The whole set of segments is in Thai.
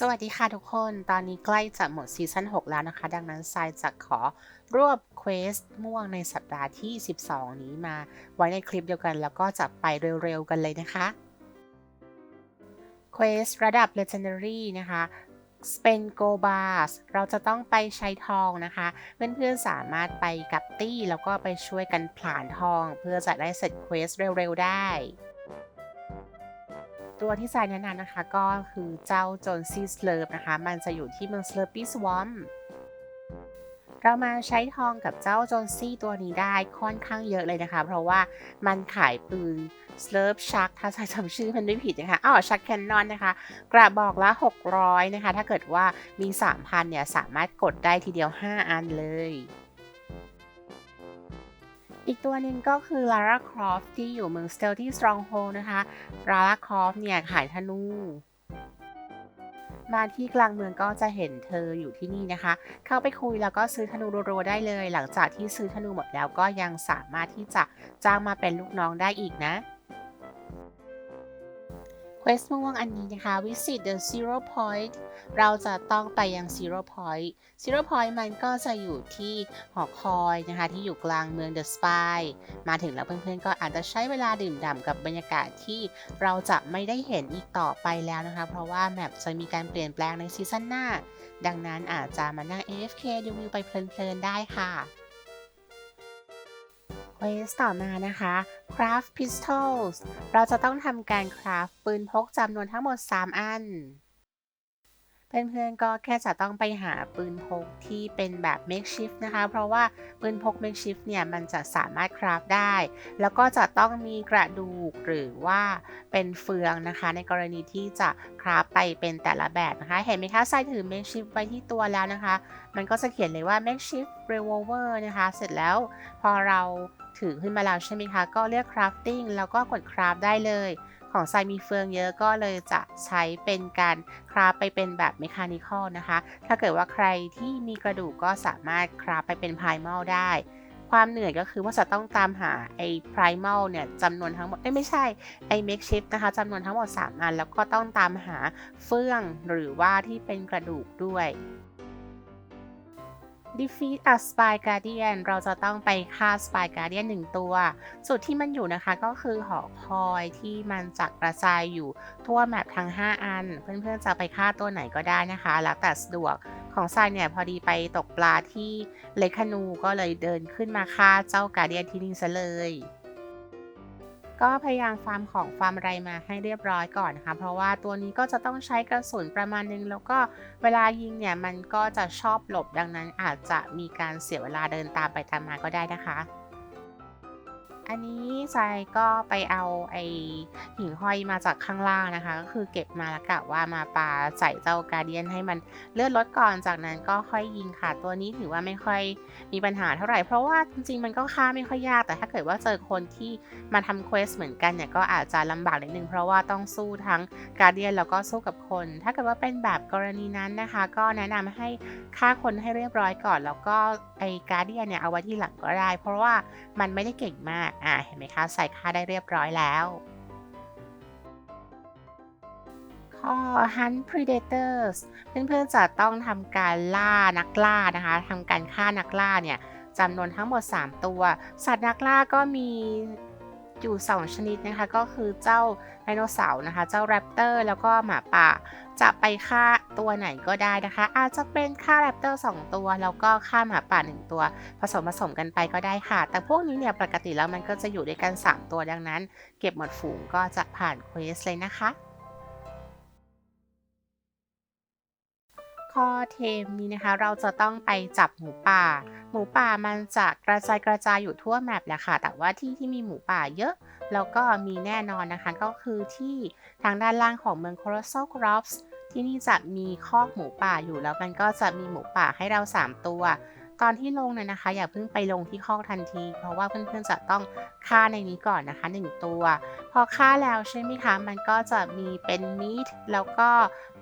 สวัสดีค่ะทุกคน ตอนนี้ใกล้จะหมดซีซั่น6 แล้วนะคะ ดังนั้นทรายจะขอรวบเควสม่วงในสัปดาห์ที่ 12 นี้มาไว้ในคลิปเดียวกัน แล้วก็จะไปเร็วๆกันเลยนะคะ เควสระดับ Legendary นะคะ Spend Go Bars เราจะต้องไปใช้ทองนะคะ เพื่อนๆสามารถไปกับตี้ แล้วก็ไปช่วยกันผลานทอง เพื่อจะได้เสร็จเควสเร็วๆได้ ตัวที่ทรายแนะนำนะคะก็คือเจ้าโจนซีสเลอร์นะคะ มันจะอยู่ที่เมืองสเลอร์ปี้สวอมเรามาใช้ทองกับเจ้าโจนซี่ตัวนี้ได้ค่อนข้างเยอะเลยนะคะ เพราะว่ามันขายปืนสเลอร์ชักถ้าใช้จำชื่อมันไม่ผิดนะคะอ๋อชักแคนนอนนะคะ กระบอกละ 600 นะคะ ถ้าเกิดว่ามี 3,000 เนี่ย สามารถกดได้ทีเดียว 5 อันเลย อีกตัวหนึ่งก็คือ Lara Croft ที่อยู่เมือง Stealthy Stronghold นะคะ Lara Croft เนี่ยขายธนู มาที่กลางเมืองก็จะเห็นเธออยู่ที่นี่นะคะ เข้าไปคุยแล้วก็ซื้อธนูรัวๆได้เลย หลังจากที่ซื้อธนูหมดแล้วก็ยังสามารถที่จะจ้างมาเป็นลูกน้องได้อีกนะ Quest ม่วงอันนี้นะคะ Visit the Zero Point เราจะต้องไปยัง Zero Point Zero Point มันก็จะอยู่ที่หอคอยนะคะ ที่อยู่กลางเมือง The Spy มาถึงแล้วเพื่อนๆ ก็อาจจะใช้เวลาดื่มด่ำกับบรรยากาศที่เราจะไม่ได้เห็นอีกต่อไปแล้วนะคะ เพราะว่าแมปจะมีการเปลี่ยนแปลงในซีซั่นหน้า ดังนั้นอาจจะมานั่ง AFK ดูวิวไปเพลินๆ ได้ค่ะเควสต่อมานะคะ craft pistols เราจะต้องทำการ craft ปืนพกจำนวนทั้งหมด 3 อัน เพื่อนๆก็แค่จะต้องไปหาปืนพกที่เป็นแบบ makeshift นะคะ เพราะว่าปืนพก makeshift เนี่ยมันจะสามารถ craft ได้ แล้วก็จะต้องมีกระดูกหรือว่าเป็นเฟืองนะคะ ในกรณีที่จะ craft ไปเป็นแต่ละแบบนะคะ เห็นไหมคะใส่ถือ makeshift ไว้ที่ตัวแล้วนะคะ มันก็จะเขียนเลยว่า makeshift revolver นะคะ เสร็จแล้วพอเรา ถือขึ้นมาแล้วใช่ไหมคะ ก็เลือก crafting แล้วก็กด craft ได้เลย ของทรายมีเฟืองเยอะก็เลยจะใช้เป็นการคราฟไปเป็นแบบ mechanical นะคะ ถ้าเกิดว่าใครที่มีกระดูกก็สามารถคราฟไปเป็น primal ได้ ความเหนื่อยก็คือว่าจะต้องตามหาไอ้ primal เนี่ยจำนวนทั้งหมดไม่ใช่ไอ้ makeshift นะคะจำนวนทั้งหมด 3 อัน แล้วก็ต้องตามหาเฟื่องหรือว่าที่เป็นกระดูกด้วย defeat a spy guardian เราจะต้องไปฆ่า spy guardian หนึ่งตัว จุดที่มันอยู่นะคะก็คือหอคอยที่มันจักกระจายอยู่ทั่วแมปทั้ง 5 อัน เพื่อนๆจะไปฆ่าตัวไหนก็ได้นะคะ แล้วแต่สะดวกของทรายเนี่ยพอดีไปตกปลาที่เลคานูก็เลยเดินขึ้นมาฆ่าเจ้าการเดียนที่นี่ซะเลย ก็พยายามฟาร์มของฟาร์มอะไรมาให้เรียบร้อยก่อนนะคะ เพราะว่าตัวนี้ก็จะต้องใช้กระสุนประมาณนึง แล้วก็เวลายิงเนี่ยมันก็จะชอบหลบดังนั้นอาจจะมีการเสียเวลาเดินตามไปตามมาก็ได้นะคะ อันนี้ทรายก็ไปเอาไอหิ่งห้อยมาจากข้างล่างนะคะ ก็คือเก็บมาแล้วกะว่ามาปาใส่เจ้าการเดียนให้มันเลื่อนรถก่อนจากนั้นก็ค่อยยิงค่ะ ตัวนี้ถือว่าไม่ค่อยมีปัญหาเท่าไหร่ เพราะว่าจริงๆมันก็ฆ่าไม่ค่อยยาก แต่ถ้าเกิดว่าเจอคนที่มาทำเควสเหมือนกันเนี่ยก็อาจจะลำบากนิดนึงเพราะว่าต้องสู้ทั้งการเดียนแล้วก็สู้กับคน ถ้าเกิดว่าเป็นแบบกรณีนั้นนะคะ ก็แนะนำให้ฆ่าคนให้เรียบร้อยก่อน แล้วก็ไอการเดียนเนี่ยเอาไว้ที่หลังก็ได้ เพราะว่ามันไม่ได้เก่งมากอ่าเห็นไหมคะ ใส่ค่าได้เรียบร้อยแล้ว ข้อ Hunt Predators เพื่อนๆจะต้องทำการล่านักล่านะคะทำการฆ่านักล่าเนี่ยจำนวนทั้งหมด 3 ตัว สัตว์นักล่าก็มี อยู่ 2 ชนิดนะคะ ก็คือเจ้าไดโนเสาร์นะคะ เจ้าแรปเตอร์แล้วก็หมาป่า จะไปฆ่าตัวไหนก็ได้นะคะ อาจจะเป็นฆ่าแรปเตอร์2ตัว แล้วก็ฆ่าหมาป่า 1 ตัว ผสมผสมกันไปก็ได้ค่ะ แต่พวกนี้เนี่ยปกติแล้วมันก็จะอยู่ด้วยกัน 3 ตัวดังนั้น เก็บหมดฝูงก็จะผ่านเควสเลยนะคะข้อเทมนี้นะคะเราจะต้องไปจับหมูป่า หมูป่ามันจะกระจายกระจายอยู่ทั่วแมปแหละค่ะ แต่ว่าที่ที่มีหมูป่าเยอะแล้วก็มีแน่นอนนะคะ ก็คือที่ทางด้านล่างของเมืองโครโซกรอฟส์ที่นี่จะมีคอกหมูป่าอยู่แล้วมันก็จะมีหมูป่าให้เรา 3 ตัว ตอนที่ลงเนี่ยนะคะ อย่าเพิ่งไปลงที่คอกทันที เพราะว่าเพื่อนๆจะต้องฆ่าในนี้ก่อนนะคะ 1 ตัว พอฆ่าแล้วใช่ไหมคะ มันก็จะมีเป็นมีดแล้วก็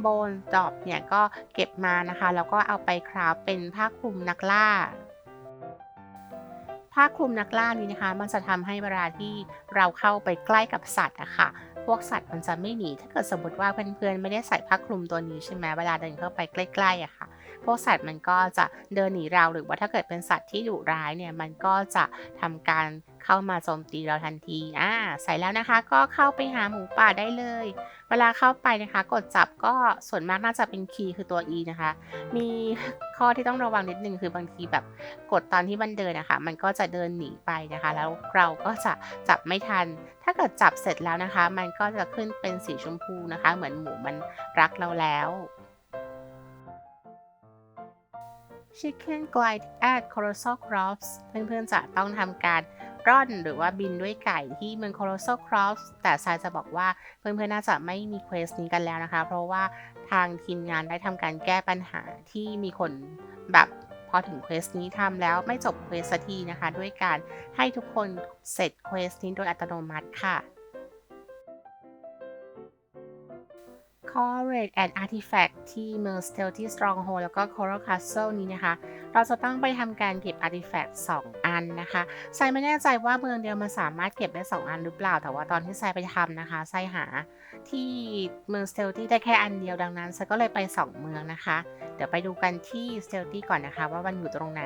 โบนดอบเนี่ยก็เก็บมานะคะ แล้วก็เอาไปคราฟเป็นผ้าคลุมนักล่า ผ้าคลุมนักล่านี้นะคะ มันจะทำให้เวลาที่เราเข้าไปใกล้กับสัตว์อะค่ะ พวกสัตว์มันจะไม่หนี ถ้าเกิดสมมติว่าเพื่อนๆไม่ได้ใส่ผ้าคลุมตัวนี้ใช่ไหมเวลาเดินเข้าไปใกล้ๆอะค่ะ พวกสัตว์มันก็จะเดินหนีเราหรือว่าถ้าเกิดเป็นสัตว์ที่ดุร้ายเนี่ยมันก็จะทำการเข้ามาโจมตีเราทันทีอ่าใส่แล้วนะคะก็เข้าไปหาหมูป่าได้เลย เวลาเข้าไปนะคะ กดจับก็ส่วนมากน่าจะเป็นคีย์คือตัว E นะคะ มีข้อที่ต้องระวังนิดนึงคือบางทีแบบกดตอนที่มันเดินนะคะ มันก็จะเดินหนีไปนะคะ แล้วเราก็จะจับไม่ทัน ถ้าเกิดจับเสร็จแล้วนะคะ มันก็จะขึ้นเป็นสีชมพูนะคะ เหมือนหมูมันรักเราแล้ว Chicken Glide at Colossal Crops เพื่อนๆจะต้องทำการร่อนหรือว่าบินด้วยไก่ที่เมือง Colossal Crops แต่ทรายจะบอกว่าเพื่อนๆน่าจะไม่มีเควสนี้กันแล้วนะคะ เพราะว่าทางทีมงานได้ทำการแก้ปัญหาที่มีคนแบบพอถึงเควสนี้ทำแล้วไม่จบเควสสักทีนะคะ ด้วยการให้ทุกคนเสร็จเควสนี้โดยอัตโนมัติค่ะ c o r e and Artifact ที่เมือง Stealthy Stronghold แล้วก็ Coral Castle นี้นะคะ เราจะต้องไปทำการเก็บ Artifact 2 อันนะคะไซไม่แน่ใจว่าเมืองเดียวมันสามารถเก็บได้ 2 อันหรือเปล่า แต่ว่าตอนที่ไซไปทำนะคะไซหาที่เมือง Stealthy ได้แค่อันเดียวดังนั้นไซก็เลยไป 2 เมืองนะคะ เดี๋ยวไปดูกันที่ Stealthy ก่อนนะคะ ว่ามันอยู่ตรงไหน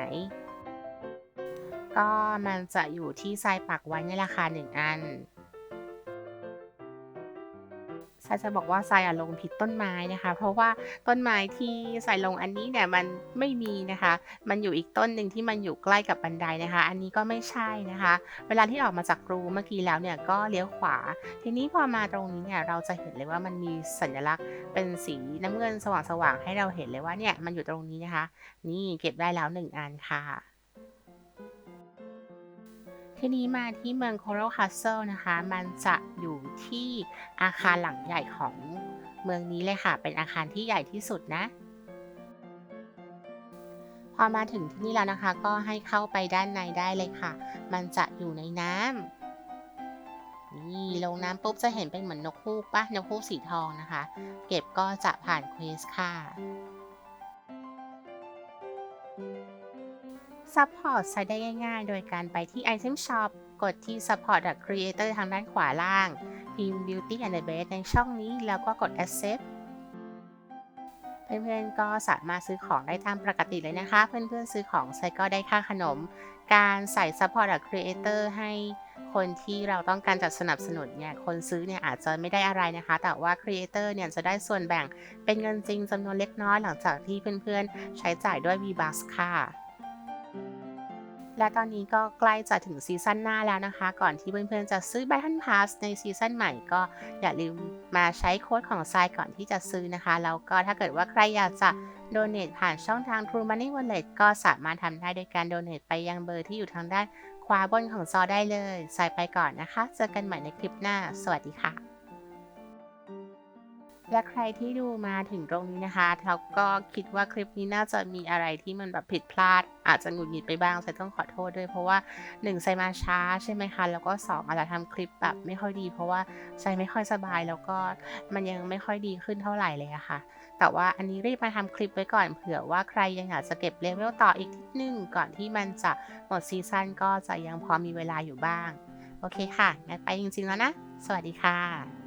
ก็มันจะอยู่ที่ไซปักไว้ในราคา 1 อัน ทรายจะบอกว่าทรายลงผิดต้นไม้นะคะ เพราะว่าต้นไม้ที่ทรายลงอันนี้เนี่ยมันไม่มีนะคะ มันอยู่อีกต้นหนึ่งที่มันอยู่ใกล้กับบันไดนะคะ อันนี้ก็ไม่ใช่นะคะ เวลาที่ออกมาจากรูเมื่อกี้แล้วเนี่ยก็เลี้ยวขวา ทีนี้พอมาตรงนี้เนี่ยเราจะเห็นเลยว่ามันมีสัญลักษณ์เป็นสีน้ำเงินสว่างๆให้เราเห็นเลยว่าเนี่ยมันอยู่ตรงนี้นะคะ นี่เก็บได้แล้วหนึ่งอันค่ะ ทีนี้มาที่เมือง Coral Castle นะคะ มันจะอยู่ที่อาคารหลังใหญ่ของเมืองนี้เลยค่ะ เป็นอาคารที่ใหญ่ที่สุดนะ พอมาถึงที่นี่แล้วนะคะ ก็ให้เข้าไปด้านในได้เลยค่ะ มันจะอยู่ในน้ำนี่ลงน้ำปุ๊บจะเห็นเป็นเหมือนนกฮูกปะนกฮูกสีทองนะคะ เก็บก็จะผ่านเควสค่ะ ซัพพอร์ตใช้ได้ง่ายๆ โดยการไปที่ Item Shop กดที่ Support the Creator ทางด้านขวาล่าง พิมพ์ Beauty and the Beast ในช่องนี้แล้วก็กด Accept เพื่อนๆก็สามารถซื้อของได้ตามปกติเลยนะคะ เพื่อนๆซื้อของใช้ก็ได้ค่าขนม การใส่ Support the Creator ให้คนที่เราต้องการจัดสนับสนุนเนี่ย คนซื้อเนี่ยอาจจะไม่ได้อะไรนะคะ แต่ว่า Creator เนี่ยจะได้ส่วนแบ่งเป็นเงินจริงจำนวนเล็กน้อยหลังจากที่เพื่อนๆ ใช้จ่ายด้วย V-Bucks ค่ะ และตอนนี้ก็ใกล้จะถึงซีซั่นหน้าแล้วนะคะ ก่อนที่เพื่อนๆจะซื้อ Battle Pass ในซีซั่นใหม่ก็อย่าลืมมาใช้โค้ดของทรายก่อนที่จะซื้อนะคะ แล้วก็ถ้าเกิดว่าใครอยากจะโดเน a t ผ่านช่องทาง True Money Wallet ก็สามารถทำได้โดยการโดเน a t ไปยังเบอร์ที่อยู่ทางด้านขวาบนของจอได้เลยสายไปก่อนนะคะ เจอกันใหม่ในคลิปหน้า สวัสดีค่ะ และใครที่ดูมาถึงตรงนี้นะคะเราก็คิดว่าคลิปนี้น่าจะมีอะไรที่มันแบบผิดพลาด อาจจะหงุดหงิดไปบ้างไซต้องขอโทษด้วยเพราะว่า1ไซมาช้าใช่ไหมคะ แล้วก็ 2 อาจจะทำคลิปแบบไม่ค่อยดี เพราะว่าไซไม่ค่อยสบายแล้วก็มันยังไม่ค่อยดีขึ้นเท่าไหร่เลยอะค่ะ แต่ว่าอันนี้รีบมาทำคลิปไว้ก่อนเผื่อว่าใครยังอยากจะเก็บเลเวลต่ออีกนิดนึงก่อนที่มันจะหมดซีซั่นก็จะยังพอมีเวลาอยู่บ้าง โอเคค่ะงั้นไปจริงๆแล้วนะ สวัสดีค่ะ